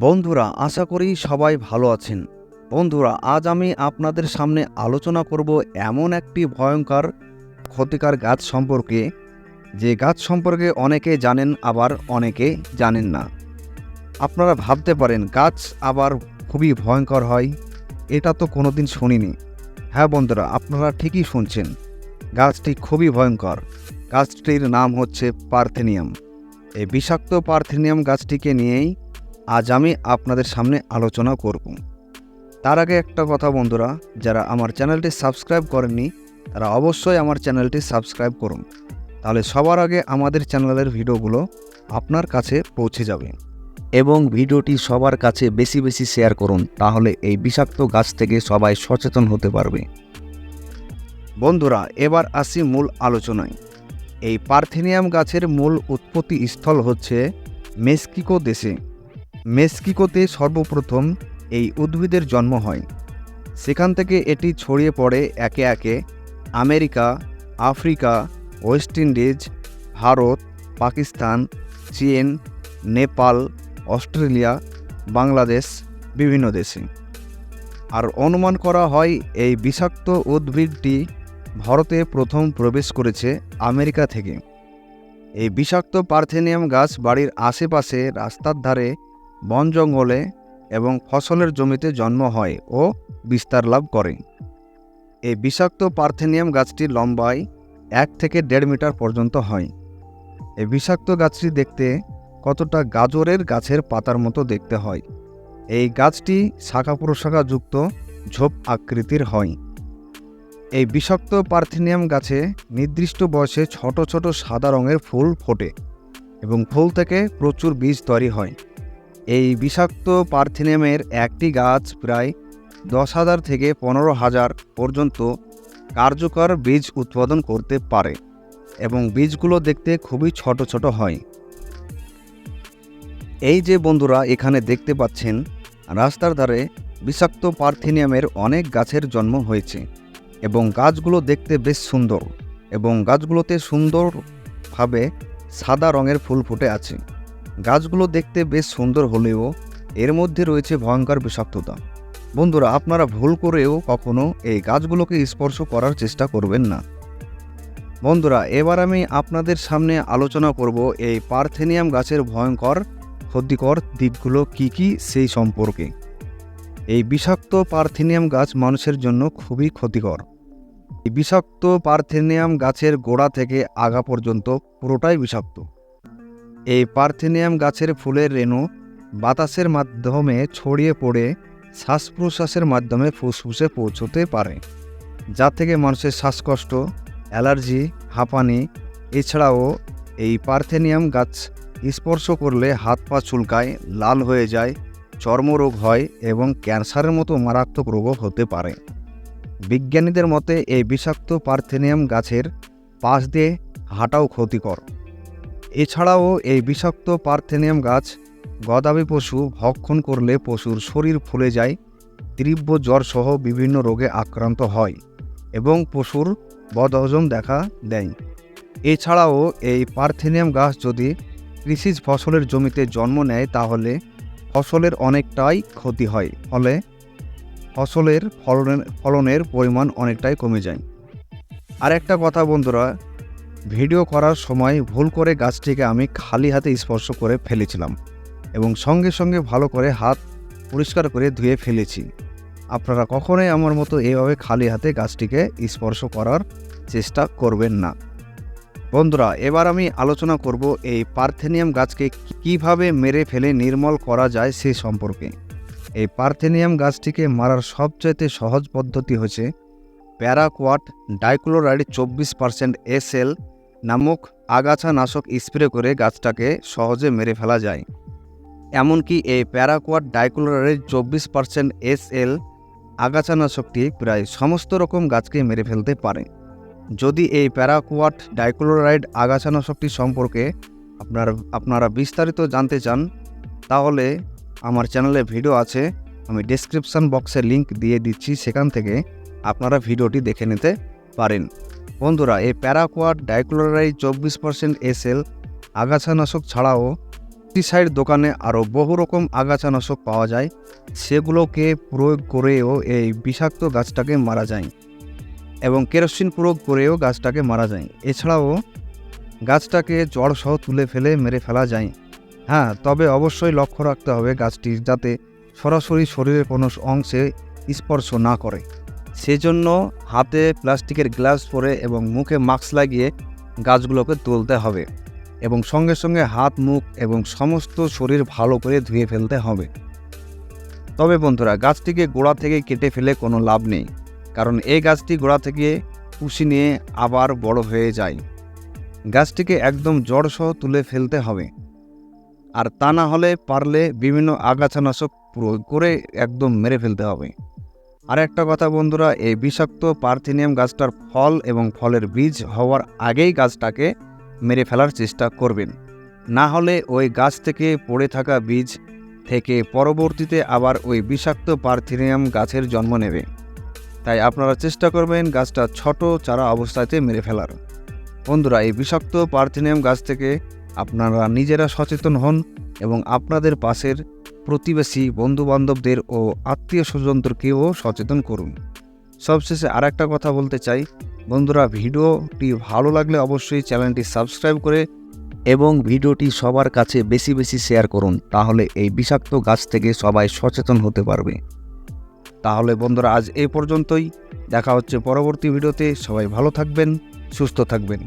বন্ধুরা, আশা করি সবাই ভালো আছেন। বন্ধুরা, আজ আমি আপনাদের সামনে আলোচনা করব এমন একটি ভয়ঙ্কর, ক্ষতিকার গাছ সম্পর্কে। যে গাছ সম্পর্কে অনেকে জানেন, আবার অনেকে জানেন না। আপনারা ভাবতে পারেন, গাছ আবার খুবই ভয়ঙ্কর হয়। এটা তো কোনোদিন শুনিনি। হ্যাঁ বন্ধুরা, আপনারা ঠিকই শুনছেন। গাছটি খুবই ভয়ঙ্কর। গাছটির নাম হচ্ছে পার্থেনিয়াম। এই বিষাক্ত পার্থেনিয়াম গাছটিকে নিয়েই আজ আমি আপনাদের সামনে আলোচনা করব। তার আগে একটা কথা বন্ধুরা, যারা আমার চ্যানেলটি সাবস্ক্রাইব করেননি, তারা অবশ্যই আমার চ্যানেলটি সাবস্ক্রাইব করুন। তাহলে সবার আগে আমাদের চ্যানেলের ভিডিওগুলো আপনার কাছে পৌঁছে যাবে। এবং ভিডিওটি সবার কাছে বেশি বেশি শেয়ার করুন, তাহলে এই বিষাক্ত গাছ থেকে সবাই সচেতন হতে পারবে। বন্ধুরা, এবার আসি মূল আলোচনায়। এই পার্থেনিয়াম গাছের মূল উৎপত্তি স্থল হচ্ছে মেক্সিকো দেশে। মেক্সিকোতে সর্বপ্রথম এই উদ্ভিদের জন্ম হয়। সেখান থেকে এটি ছড়িয়ে পড়ে একে একে America, Africa, West Indies, Bharat, Pakistan, চীন, নেপাল, অস্ট্রেলিয়া, বাংলাদেশ, বিভিন্ন দেশে। আর অনুমান করা হয় এই বিষাক্ত উদ্ভিদটি ভারতে প্রথম প্রবেশ করেছে আমেরিকা থেকে। এই বিষাক্ত পার্থেনিয়াম গাছ বাড়ির আশেপাশে রাস্তার ধারে বন জঙ্গলে এবং ফসলের জমিতে জন্ম হয় ও বিস্তার লাভ করে। এই বিষাক্ত পার্থেনিয়াম গাছটি লম্বায় এক থেকে দেড় মিটার পর্যন্ত হয়। এই বিষাক্ত গাছটি দেখতে কতটা গাজরের গাছের পাতার মতো দেখতে হয়। এই গাছটি শাখা প্রশাখাযুক্ত ঝোপ আকৃতির হয়। এই বিষাক্ত পার্থেনিয়াম গাছে নির্দিষ্ট বয়সে ছোট ছোট সাদা রঙের ফুল ফোটে এবং ফুল থেকে প্রচুর বীজ তৈরি হয়। এই বিষাক্ত পার্থেনিয়ামের একটি গাছ প্রায় দশ হাজার থেকে পনেরো হাজার পর্যন্ত কার্যকর বীজ উৎপাদন করতে পারে এবং বীজগুলো দেখতে খুবই ছোট ছোট হয়। এই যে বন্ধুরা এখানে দেখতে পাচ্ছেন, রাস্তার ধারে বিষাক্ত পার্থেনিয়ামের অনেক গাছের জন্ম হয়েছে এবং গাছগুলো দেখতে বেশ সুন্দর এবং গাছগুলোতে সুন্দরভাবে সাদা রঙের ফুল ফুটে আছে। গাছগুলো দেখতে বেশ সুন্দর হলেও এর মধ্যে রয়েছে ভয়ঙ্কর বিষাক্ততা। বন্ধুরা, আপনারা ভুল করেও কখনো এই গাছগুলোকে স্পর্শ করার চেষ্টা করবেন না। বন্ধুরা, এবার আমি আপনাদের সামনে আলোচনা করব এই পার্থেনিয়াম গাছের ভয়ঙ্কর, ক্ষতিকর দিকগুলো কি কি সেই সম্পর্কে। এই বিষাক্ত পার্থেনিয়াম গাছ মানুষের জন্য খুবই ক্ষতিকর। এই বিষাক্ত পার্থেনিয়াম গাছের গোড়া থেকে আগা পর্যন্ত পুরোটাই বিষাক্ত। এই পার্থেনিয়াম গাছের ফুলের রেণু বাতাসের মাধ্যমে ছড়িয়ে পড়ে শ্বাস প্রশ্বাসের মাধ্যমে ফুসফুসে পৌঁছতে পারে, যা থেকে মানুষের শ্বাসকষ্ট, অ্যালার্জি, হাঁপানি, এছাড়াও এই পার্থেনিয়াম গাছ স্পর্শ করলে হাত পা চুলকায়, লাল হয়ে যায়, চর্মরোগ হয় এবং ক্যান্সারের মতো মারাত্মক রোগও হতে পারে। বিজ্ঞানীদের মতে এই বিষাক্ত পার্থেনিয়াম গাছের পাশ দিয়ে হাঁটাও ক্ষতিকর। এছাড়াও এই বিষাক্ত পার্থেনিয়াম গাছ গদাবি পশু ভক্ষণ করলে পশুর শরীর ফুলে যায়, তীব্র জ্বরসহ বিভিন্ন রোগে আক্রান্ত হয় এবং পশুর বদহজম দেখা দেয়। এছাড়াও এই পার্থেনিয়াম গাছ যদি কৃষিজ ফসলের জমিতে জন্ম নেয়, তাহলে ফসলের অনেকটাই ক্ষতি হয়, ফলে ফসলের ফলনের ফলনের পরিমাণ অনেকটাই কমে যায়। আর একটা কথা বন্ধুরা ভিডিও করার সময় ভুল করে গাছটিকে আমি খালি হাতে স্পর্শ করে ফেলেছিলাম এবং সঙ্গে সঙ্গে ভালো করে হাত পরিষ্কার করে ধুয়ে ফেলেছি। আপনারা কখনোই আমার মতো এভাবে খালি হাতে গাছটিকে স্পর্শ করার চেষ্টা করবেন না। বন্ধুরা, এবার আমি আলোচনা করব এই পার্থেনিয়াম গাছকে কীভাবে মেরে ফেলে নির্মল করা যায় সে সম্পর্কে। এই পার্থেনিয়াম গাছটিকে মারার সবচাইতে সহজ পদ্ধতি হচ্ছে প্যারাকোয়াট ডাইক্লোরাইড চব্বিশ পার্সেন্ট এসএল নামক আগাছা নাশক স্প্রে করে গাছটাকে সহজে মেরে ফেলা যায়। এমনকি এই প্যারাকোয়াট ডাইক্লোরাইড চব্বিশ পার্সেন্ট এসএল আগাছানাশকটি প্রায় সমস্ত রকম গাছকে মেরে ফেলতে পারে। যদি এই প্যারাকোয়াট ডাইক্লোরাইড আগাছানাশকটি সম্পর্কে আপনার, আপনারা বিস্তারিত জানতে চান, তাহলে আমার চ্যানেলে ভিডিও আছে, আমি ডেসক্রিপশান বক্সে লিংক দিয়ে দিচ্ছি, সেখান থেকে আপনারা ভিডিওটি দেখে নিতে পারেন। বন্ধুরা, এই প্যারাকোয়াট ডাইক্লোরাইড চব্বিশ পার্সেন্ট এসএল আগাছানাশক ছাড়াও পেস্টিসাইড দোকানে আরও বহু রকম আগাছানাশক পাওয়া যায়। সেগুলোকে প্রয়োগ করেও এই বিষাক্ত গাছটাকে মারা যায় এবং কেরোসিন প্রয়োগ করেও গাছটাকে মারা যায়। এছাড়াও গাছটাকে জড়সহ তুলে ফেলে মেরে ফেলা যায়। হ্যাঁ তবে অবশ্যই লক্ষ্য রাখতে হবে গাছটি যাতে সরাসরি শরীরের কোনো অংশে স্পর্শ না করে। সেজন্য হাতে প্লাস্টিকের গ্লাস পরে এবং মুখে মাস্ক লাগিয়ে গাছগুলোকে তুলতে হবে এবং সঙ্গে সঙ্গে হাত, মুখ এবং সমস্ত শরীর ভালো করে ধুয়ে ফেলতে হবে। তবে বন্ধুরা, গাছটিকে গোড়া থেকে কেটে ফেলে কোনো লাভ নেই, কারণ এই গাছটি গোড়া থেকে কুশি নিয়ে আবার বড় হয়ে যায়। গাছটিকে একদম জড়সহ তুলে ফেলতে হবে। আর তা না হলে পারলে বিভিন্ন আগাছানাশক প্রয়োগ করে একদম মেরে ফেলতে হবে। আর একটা কথা বন্ধুরা, এই বিষাক্ত পার্থিনিয়াম গাছটার ফল এবং ফলের বীজ হওয়ার আগেই গাছটাকে মেরে ফেলার চেষ্টা করবেন। না হলে ওই গাছ থেকে পড়ে থাকা বীজ থেকে পরবর্তীতে আবার ওই বিষাক্ত পার্থিনিয়াম গাছের জন্ম নেবে। তাই আপনারা চেষ্টা করবেন গাছটা ছোট, চারা অবস্থাতে মেরে ফেলার। বন্ধুরা, এই বিষাক্ত পার্থিনিয়াম গাছ থেকে আপনারা নিজেরা সচেতন হন এবং আপনাদের পাশের প্রতিবেশী, বন্ধুবান্ধবদের ও আত্মীয় স্বজনদেরকেও সচেতন করুন। সবশেষে আর একটা কথা বলতে চাই। বন্ধুরা, ভিডিওটি ভালো লাগলে অবশ্যই চ্যানেলটি সাবস্ক্রাইব করে এবং ভিডিওটি সবার কাছে বেশি বেশি শেয়ার করুন, তাহলে এই বিষাক্ত গাছ থেকে সবাই সচেতন হতে পারবে। তাহলে বন্ধুরা, আজ এ পর্যন্তই। দেখা হচ্ছে পরবর্তী ভিডিওতে। সবাই ভালো থাকবেন, সুস্থ থাকবেন।